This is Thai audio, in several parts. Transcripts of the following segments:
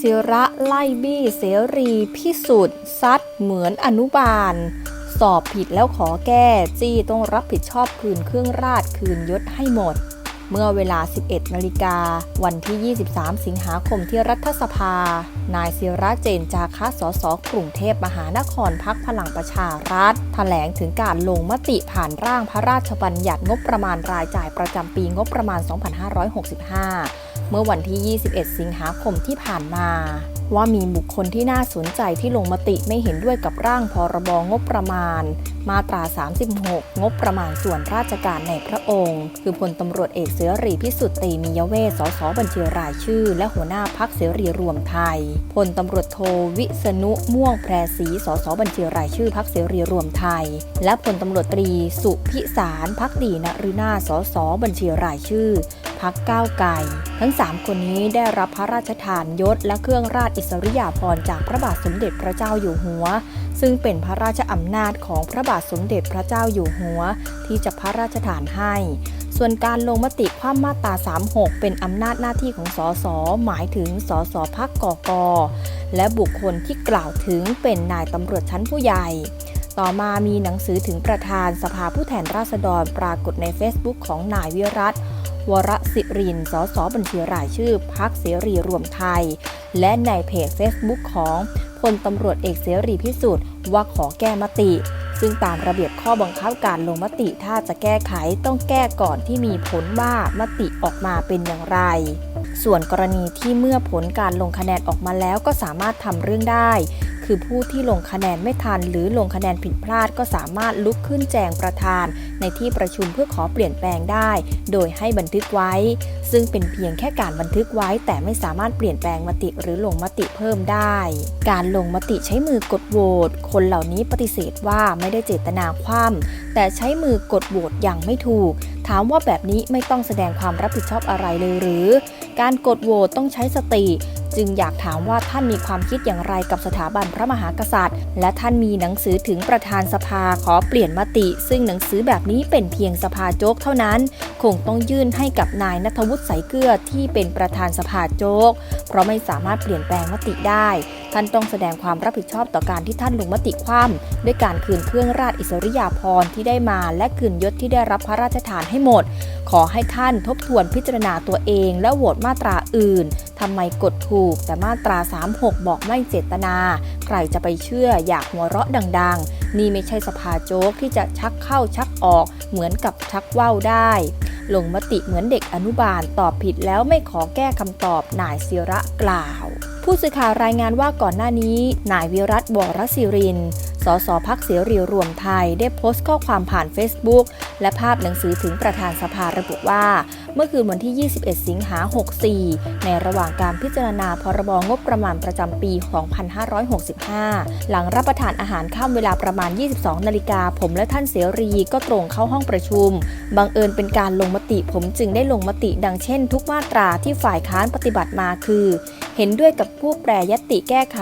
ศิระไล่บี้เสรีพิสุทธิ์ซัดเหมือนอนุบาล สอบผิดแล้วขอแก้จี้ต้องรับผิดชอบคืนเครื่องราชคืนยศให้หมด เมื่อเวลา 11 นาฬิกา วันที่ 23 สิงหาคมที่รัฐสภา นายศิระเจนจาคะสสกรุงเทพมหานครพักพลังประชารัฐแถลงถึงการลงมติผ่านร่างพระราชบัญญัติงบประมาณรายจ่ายประจำปีงบประมาณ 2565 เมื่อวันที่ 21 สิงหาคมที่ผ่านมา ว่ามีบุคคลที่น่าสนใจที่ลงมติไม่เห็นด้วยกับร่างพรบงบประมาณ มาตรา 36 งบประมาณส่วนราชการในพระองค์ คือพลตำรวจเอกเสรีพิสุทธิ์ตรีมียเวศสสบัญชีรายชื่อ และหัวหน้าพักเสรีรวมไทย พลตำรวจโทวิษณุม่วงแพรศรีสสบัญชีรายชื่อพักเสรีรวมไทย และพลตำรวจตรีสุพิสารพักดีนฤนาสสบัญชีรายชื่อ พักก้าวไกลทั้ง 3 คนนี้ได้รับพระราชทานยศและเครื่องราชอิสริยาภรณ์จากพระบาทสมเด็จพระเจ้าอยู่หัว ซึ่งเป็นพระราชอำนาจของพระบาทสมเด็จพระเจ้าอยู่หัว ที่จะพระราชทานให้ ส่วนการลงมติคว่ำมาตรา 36 เป็นอำนาจหน้าที่ของสสหมายถึงสสพักกกและบุคคลที่กล่าวถึงเป็นนายตำรวจชั้นผู้ใหญ่ต่อมามีหนังสือถึงประธานสภาผู้แทนราษฎรปรากฏใน Facebook ของนายวิรัตวร ศิริน สสบัญชีรายชื่อพักเสรีรวมไทย และในเพจ Facebook ของพลตำรวจเอกเสรีพิสุทธิ์ว่าขอแก้มติ ซึ่งตามระเบียบข้อบังคับการลงมติถ้าจะแก้ไขต้องแก้ก่อนที่มีผลว่ามติออกมาเป็นอย่างไร ส่วนกรณีที่เมื่อผลการลงคะแนนออกมาแล้วก็สามารถทำเรื่องได้ คือผู้ที่ลงคะแนนไม่ทัน หรือลงคะแนนผิดพลาดก็สามารถลุกขึ้นแจงประธาน ในที่ประชุมเพื่อขอเปลี่ยนแปลงได้ โดยให้บันทึกไว้ ซึ่งเป็นเพียงแค่การบันทึกไว้ แต่ไม่สามารถเปลี่ยนแปลงมติหรือลงมติเพิ่มได้ การลงมติใช้มือกดโหวตคนเหล่านี้ปฏิเสธว่าไม่ได้เจตนาคว่ำแต่ใช้มือกดโหวตอย่างไม่ถูก ถามว่าแบบนี้ไม่ต้องแสดงความรับผิดชอบอะไรเลยหรือ การกดโหวตต้องใช้สติ จึงอยากถามว่าท่านมีความคิดอย่างไรกับสถาบันพระมหากษัตริย์ และท่านมีหนังสือถึงประธานสภาขอเปลี่ยนมติ ซึ่งหนังสือแบบนี้เป็นเพียงสภาโจ๊กเท่านั้น คงต้องยื่นให้กับนายนัทวุฒิสายเกลือที่เป็นประธานสภาโจ๊ก เพราะไม่สามารถเปลี่ยนแปลงมติได้ ท่านต้องแสดงความรับผิดชอบต่อการที่ท่านลงมติคว่ำด้วยการคืนเครื่องราชอิสริยาภรณ์ที่ได้มา และคืนยศที่ได้รับพระราชทานให้หมด ขอให้ท่านทบทวนพิจารณาตัวเอง และโหวตมาตราอื่น ทำไมกดถูกแต่มาตรา 36 บอกไม่เจตนา ใครจะไปเชื่ออยากหัวเราะดัง ๆ นี่ไม่ใช่สภาโจ๊กที่จะชักเข้าชักออก เหมือนกับชักว่าวได้ ลงมติเหมือนเด็กอนุบาลตอบผิดแล้วไม่ขอแก้คำตอบนายศิระกล่าว ผู้สื่อข่าวรายงานว่าก่อนหน้านี้ นายวิรัตบวรศิริน สสพักเสรีรวมไทยได้โพสต์ข้อความผ่าน Facebook และภาพหนังสือถึงประธานสภาระบุว่า เมื่อคืนวันที่ 21 สิงหา 64 ในระหว่างการพิจารณาพรบงบประมาณประจำปี 2565 หลังรับประทานอาหารข้ามเวลาประมาณ 22 นาฬิกาผมและท่านเสรีก็ตรงเข้าห้องประชุม บังเอิญเป็นการลงมติผมจึงได้ลงมติดังเช่น ทุกมาตราที่ฝ่ายค้านปฏิบัติมาคือ เห็นด้วยกับผู้แปรยติแก้ไข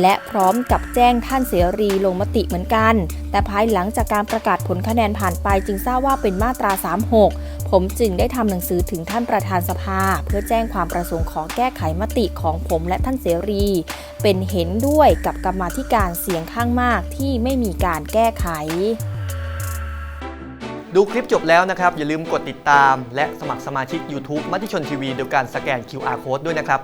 และพร้อมกับแจ้งท่านเสรีลงมติเหมือนกัน แต่ภายหลังจากการประกาศผลคะแนนผ่านไปจึงทราบว่าเป็นมาตรา 36 ผมจึงได้ทำหนังสือถึงท่านประธานสภา เพื่อแจ้งความประสงค์ขอแก้ไขมติของผมและท่านเสรี เป็นเห็นด้วยกับกรรมาธิการเสียงข้างมากที่ไม่มีการแก้ไขดูคลิปจบแล้วนะครับ อย่าลืมกดติดตาม และสมัครสมาชิก YouTube มติชนทีวีโดยการสแกน QR Code ด้วยนะครับ